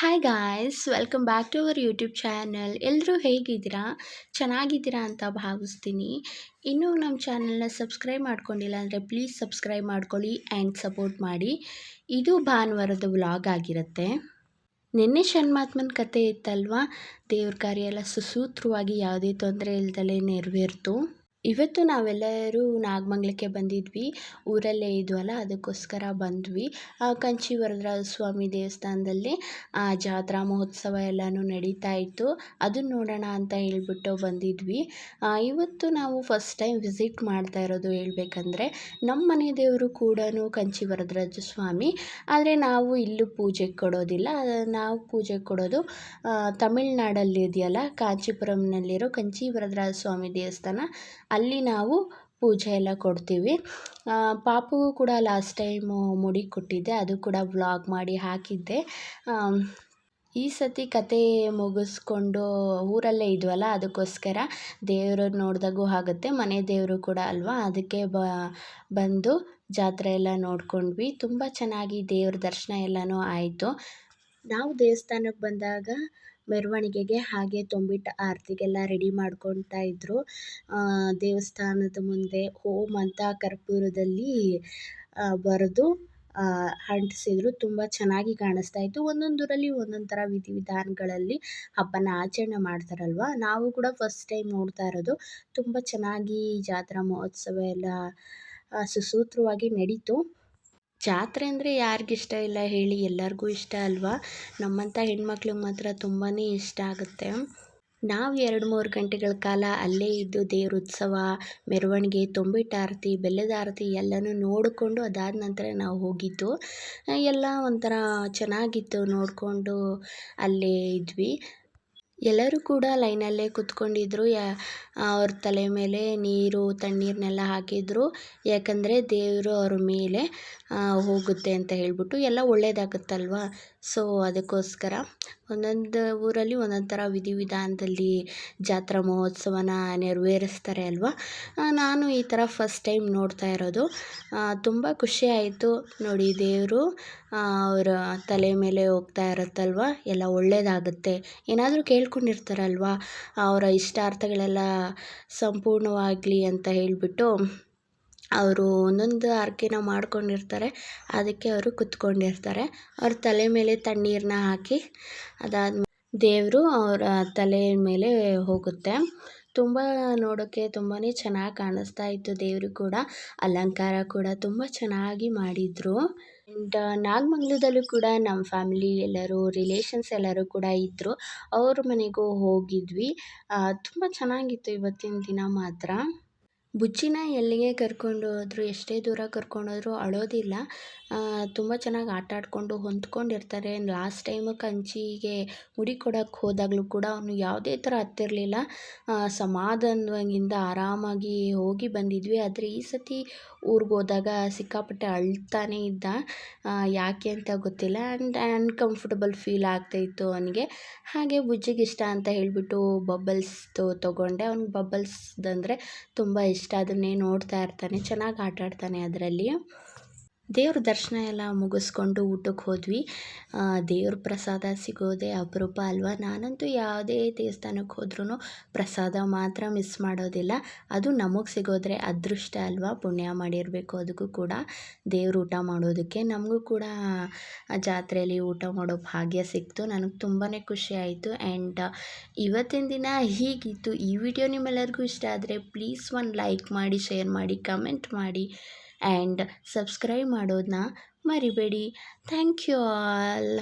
Hi guys welcome back to our YouTube channel ಎಲ್ಲರೂ ಹೇಗಿದ್ದೀರಾ? ಚೆನ್ನಾಗಿದ್ದೀರಾ ಅಂತ ಭಾವಿಸ್ತೀನಿ. ಇನ್ನೂ ನಮ್ಮ ಚಾನಲ್ನ ಸಬ್ಸ್ಕ್ರೈಬ್ ಮಾಡ್ಕೊಂಡಿಲ್ಲ ಅಂದರೆ ಪ್ಲೀಸ್ ಸಬ್ಸ್ಕ್ರೈಬ್ ಮಾಡ್ಕೊಳ್ಳಿ ಆ್ಯಂಡ್ ಸಪೋರ್ಟ್ ಮಾಡಿ. ಇದು ಭಾನುವಾರದ ವ್ಲಾಗ್ ಆಗಿರುತ್ತೆ. ನಿನ್ನೆ ಷಣ್ಮಾತ್ಮನ ಕತೆ ಇತ್ತಲ್ವಾ? ದೇವ್ರ ಕಾರ್ಯ ಎಲ್ಲ ಸುಸೂತ್ರವಾಗಿ ಯಾವುದೇ ತೊಂದರೆ ಇಲ್ದಲೇ ನೆರವೇರ್ತು. ಇವತ್ತು ನಾವೆಲ್ಲರೂ ನಾಗಮಂಗ್ಲಕ್ಕೆ ಬಂದಿದ್ವಿ. ಊರಲ್ಲೇ ಇದ್ವಲ್ಲ, ಅದಕ್ಕೋಸ್ಕರ ಬಂದ್ವಿ. ಕಂಚಿ ವರದರಾಜ ಸ್ವಾಮಿ ದೇವಸ್ಥಾನದಲ್ಲಿ ಆ ಜಾತ್ರಾ ಮಹೋತ್ಸವ ಎಲ್ಲನೂ ನಡೀತಾ ಇತ್ತು. ಅದನ್ನ ನೋಡೋಣ ಅಂತ ಹೇಳ್ಬಿಟ್ಟು ಬಂದಿದ್ವಿ. ಇವತ್ತು ನಾವು ಫಸ್ಟ್ ಟೈಮ್ ವಿಸಿಟ್ ಮಾಡ್ತಾ ಇರೋದು ಹೇಳ್ಬೇಕಂದ್ರೆ, ನಮ್ಮ ಮನೆ ದೇವರು ಕೂಡ ಕಂಚಿ ವರದರಾಜ ಸ್ವಾಮಿ ಆದರೆ ನಾವು ಇಲ್ಲೂ ಪೂಜೆ ಕೊಡೋದಿಲ್ಲ. ನಾವು ಪೂಜೆ ಕೊಡೋದು ತಮಿಳ್ನಾಡಲ್ಲಿ ಇದೆಯಲ್ಲ, ಕಾಂಚೀಪುರಂನಲ್ಲಿರೋ ಕಂಚಿ ವರದರಾಜ ಸ್ವಾಮಿ ದೇವಸ್ಥಾನ. ಅಲ್ಲಿ ನಾವು ಪೂಜೆ ಎಲ್ಲ ಕೊಡ್ತೀವಿ. ಪಾಪುಗೂ ಕೂಡ ಲಾಸ್ಟ್ ಟೈಮು ಮುಡಿ ಕೊಟ್ಟಿದ್ದೆ. ಅದು ಕೂಡ ವ್ಲಾಗ್ ಮಾಡಿ ಹಾಕಿದ್ದೆ. ಈ ಸತಿ ಕತೆ ಮುಗಿಸ್ಕೊಂಡು ಊರಲ್ಲೇ ಇದ್ವಲ್ಲ, ಅದಕ್ಕೋಸ್ಕರ ದೇವರು ನೋಡಿದಾಗೂ ಆಗುತ್ತೆ. ಮನೆ ದೇವರು ಕೂಡ ಅಲ್ವಾ? ಅದಕ್ಕೆ ಬ, ಬಂದು ಜಾತ್ರೆ ಎಲ್ಲ ನೋಡ್ಕೊಂಡ್ವಿ. ತುಂಬ ಚೆನ್ನಾಗಿ ದೇವ್ರ ದರ್ಶನ ಎಲ್ಲನೂ ಆಯಿತು. ನಾವು ದೇವಸ್ಥಾನಕ್ಕೆ ಬಂದಾಗ ಮೆರವಣಿಗೆಗೆ ಹಾಗೆ ತೊಂಬಿಟ್ಟು ಆರತಿಗೆಲ್ಲ ರೆಡಿ ಮಾಡ್ಕೊತಾ ಇದ್ದರು ದೇವಸ್ಥಾನದ ಮುಂದೆ ಓಂ ಅಂತ ಕರ್ಪೂರದಲ್ಲಿ ಬರೆದು ಅಂಟಿಸಿದ್ರು. ತುಂಬ ಚೆನ್ನಾಗಿ ಕಾಣಿಸ್ತಾ ಇತ್ತು. ಒಂದೊಂದು ಊರಲ್ಲಿ ಒಂದೊಂದು ಥರ ವಿಧಿ ವಿಧಾನಗಳಲ್ಲಿ ಹಬ್ಬನ ಆಚರಣೆ ಮಾಡ್ತಾರಲ್ವ? ನಾವು ಕೂಡ ಫಸ್ಟ್ ಟೈಮ್ ನೋಡ್ತಾ ಇರೋದು. ತುಂಬ ಚೆನ್ನಾಗಿ ಜಾತ್ರಾ ಮಹೋತ್ಸವ ಎಲ್ಲ ಸುಸೂತ್ರವಾಗಿ ನಡೀತು. ಜಾತ್ರೆ ಅಂದರೆ ಯಾರಿಗಿಷ್ಟ ಇಲ್ಲ ಹೇಳಿ ಎಲ್ಲರಿಗೂ ಇಷ್ಟ ಅಲ್ವಾ? ನಮ್ಮಂಥ ಹೆಣ್ಮಕ್ಳಿಗೆ ಮಾತ್ರ ತುಂಬಾ ಇಷ್ಟ ಆಗುತ್ತೆ. ನಾವು ಎರಡು ಮೂರು ಗಂಟೆಗಳ ಕಾಲ ಅಲ್ಲೇ ಇದ್ದು ದೇವ್ರ ಉತ್ಸವ, ಮೆರವಣಿಗೆ ತೊಂಬಿಟ್ಟು ಆರತಿ, ಬೆಲ್ಲದ ಆರತಿ ಎಲ್ಲನೂ ನೋಡಿಕೊಂಡು ಅದಾದ ನಂತರ ನಾವು ಹೋಗಿದ್ದು, ಎಲ್ಲ ಒಂಥರ ಚೆನ್ನಾಗಿತ್ತು ನೋಡಿಕೊಂಡು ಅಲ್ಲೇ ಇದ್ವಿ. ಎಲ್ಲರೂ ಕೂಡ ಲೈನಲ್ಲೇ ಕೂತ್ಕೊಂಡಿದ್ರು. ಯಾ ಅವ್ರ ತಲೆ ಮೇಲೆ ನೀರು ತಣ್ಣೀರನ್ನೆಲ್ಲ ಹಾಕಿದ್ರು. ಯಾಕಂದರೆ ದೇವರು ಅವ್ರ ಮೇಲೆ ಹೋಗುತ್ತೆ ಅಂತ ಹೇಳ್ಬಿಟ್ಟು ಎಲ್ಲ ಒಳ್ಳೇದಾಗುತ್ತಲ್ವ? ಸೊ ಅದಕ್ಕೋಸ್ಕರ ಒಂದೊಂದು ಊರಲ್ಲಿ ಒಂದೊಂದು ಥರ ವಿಧಿವಿಧಾನದಲ್ಲಿ ಜಾತ್ರಾ ಮಹೋತ್ಸವನ ನೆರವೇರಿಸ್ತಾರೆ ಅಲ್ವಾ? ನಾನು ಈ ಥರ ಫಸ್ಟ್ ಟೈಮ್ ನೋಡ್ತಾ ಇರೋದು. ತುಂಬ ಖುಷಿ ಆಯಿತು. ನೋಡಿ, ದೇವರು ಅವರ ತಲೆ ಮೇಲೆ ಹೋಗ್ತಾ ಇರುತ್ತಲ್ವ? ಎಲ್ಲ ಒಳ್ಳೆಯದಾಗುತ್ತೆ ಏನಾದರೂ ಕೇಳ್ಕೊಂಡಿರ್ತಾರಲ್ವ? ಅವರ ಇಷ್ಟಾರ್ಥಗಳೆಲ್ಲ ಸಂಪೂರ್ಣವಾಗಲಿ ಅಂತ ಹೇಳಿಬಿಟ್ಟು ಅವರು ಒಂದೊಂದು ಹರಕೆನ ಮಾಡ್ಕೊಂಡಿರ್ತಾರೆ. ಅದಕ್ಕೆ ಅವರು ಕುತ್ಕೊಂಡಿರ್ತಾರೆ. ಅವ್ರ ತಲೆ ಮೇಲೆ ತಣ್ಣೀರನ್ನ ಹಾಕಿ ಅದಾದ ದೇವರು ಅವರ ತಲೆ ಮೇಲೆ ಹೋಗುತ್ತೆ. ತುಂಬ ನೋಡೋಕ್ಕೆ ತುಂಬಾ ಚೆನ್ನಾಗಿ ಕಾಣಿಸ್ತಾ ಇತ್ತು ದೇವರು ಕೂಡ. ಅಲಂಕಾರ ಕೂಡ ತುಂಬ ಚೆನ್ನಾಗಿ ಮಾಡಿದರು. ಆ್ಯಂಡ್ ನಾಗಮಂಗ್ಲದಲ್ಲೂ ಕೂಡ ನಮ್ಮ ಫ್ಯಾಮಿಲಿ ಎಲ್ಲರೂ, ರಿಲೇಷನ್ಸ್ ಎಲ್ಲರೂ ಕೂಡ ಇದ್ದರು ಅವ್ರ ಮನೆಗೂ ಹೋಗಿದ್ವಿ. ತುಂಬ ಚೆನ್ನಾಗಿತ್ತು ಇವತ್ತಿನ ದಿನ ಮಾತ್ರ. ಬುಜ್ಜಿನ ಎಲ್ಲಿಗೆ ಕರ್ಕೊಂಡು ಹೋದ್ರು, ಎಷ್ಟೇ ದೂರ ಕರ್ಕೊಂಡು ಹೋದ್ರು ಅಳೋದಿಲ್ಲ. ತುಂಬ ಚೆನ್ನಾಗಿ ಆಟ ಆಡಿಕೊಂಡು ಹೊಂದ್ಕೊಂಡಿರ್ತಾರೆ. ಲಾಸ್ಟ್ ಟೈಮು ಕಂಚಿಗೆ ಮುಡಿ ಕೊಡೋಕ್ಕೆ ಹೋದಾಗಲೂ ಕೂಡ ಅವನು ಯಾವುದೇ ಥರ ಹತ್ತಿರಲಿಲ್ಲ. ಸಮಾಧಾನವಾಗಿಂದ ಆರಾಮಾಗಿ ಹೋಗಿ ಬಂದಿದ್ವಿ. ಆದರೆ ಈ ಸತಿ ಊರಿಗೆ ಹೋದಾಗ ಸಿಕ್ಕಾಪಟ್ಟೆ ಅಳ್ತಾನೇ ಇದ್ದ. ಯಾಕೆ ಅಂತ ಗೊತ್ತಿಲ್ಲ. ಆ್ಯಂಡ್ ಅನ್ಕಂಫರ್ಟಬಲ್ ಫೀಲ್ ಆಗ್ತಾಯಿತ್ತು ಅವನಿಗೆ. ಹಾಗೆ ಬುಜ್ಜಿಗೆ ಇಷ್ಟ ಅಂತ ಹೇಳಿಬಿಟ್ಟು ಬಬ್ಬಲ್ಸ್ದು ತೊಗೊಂಡೆ. ಅವ್ನಿಗೆ ಬಬಲ್ಸ್ದಂದರೆ ತುಂಬ ಇಷ್ಟ ಅದನ್ನೇ ನೋಡ್ತಾ ಇರ್ತಾನೆ ಚೆನ್ನಾಗಿ ಆಟ ಆಡ್ತಾನೆ ಅದರಲ್ಲಿ. ದೇವ್ರ ದರ್ಶನ ಎಲ್ಲ ಮುಗಿಸ್ಕೊಂಡು ಊಟಕ್ಕೆ ಹೋದ್ವಿ. ದೇವ್ರ ಪ್ರಸಾದ ಸಿಗೋದೇ ಅಪರೂಪ ಅಲ್ವಾ? ನಾನಂತೂ ಯಾವುದೇ ದೇವಸ್ಥಾನಕ್ಕೆ ಹೋದ್ರೂ ಪ್ರಸಾದ ಮಾತ್ರ ಮಿಸ್ ಮಾಡೋದಿಲ್ಲ. ಅದು ನಮಗೆ ಸಿಗೋದ್ರೆ ಅದೃಷ್ಟ ಅಲ್ವಾ? ಪುಣ್ಯ ಮಾಡಿರಬೇಕು ಅದಕ್ಕೂ ಕೂಡ. ದೇವ್ರ ಊಟ ಮಾಡೋದಕ್ಕೆ ನಮಗೂ ಕೂಡ ಜಾತ್ರೆಯಲ್ಲಿ ಊಟ ಮಾಡೋ ಭಾಗ್ಯ ಸಿಕ್ತು. ನನಗೆ ತುಂಬಾ ಖುಷಿ ಆಯಿತು. ಆ್ಯಂಡ್ ಇವತ್ತಿನ ದಿನ ಹೀಗಿತ್ತು. ಈ ವಿಡಿಯೋ ನಿಮ್ಮೆಲ್ಲರಿಗೂ ಇಷ್ಟ ಆದರೆ ಪ್ಲೀಸ್ ಒಂದು ಲೈಕ್ ಮಾಡಿ, ಶೇರ್ ಮಾಡಿ, ಕಮೆಂಟ್ ಮಾಡಿ. ಆ್ಯಂಡ್ ಸಬ್ಸ್ಕ್ರೈಬ್ ಮಾಡೋದನ್ನ ಮರಿಬೇಡಿ. Thank you all.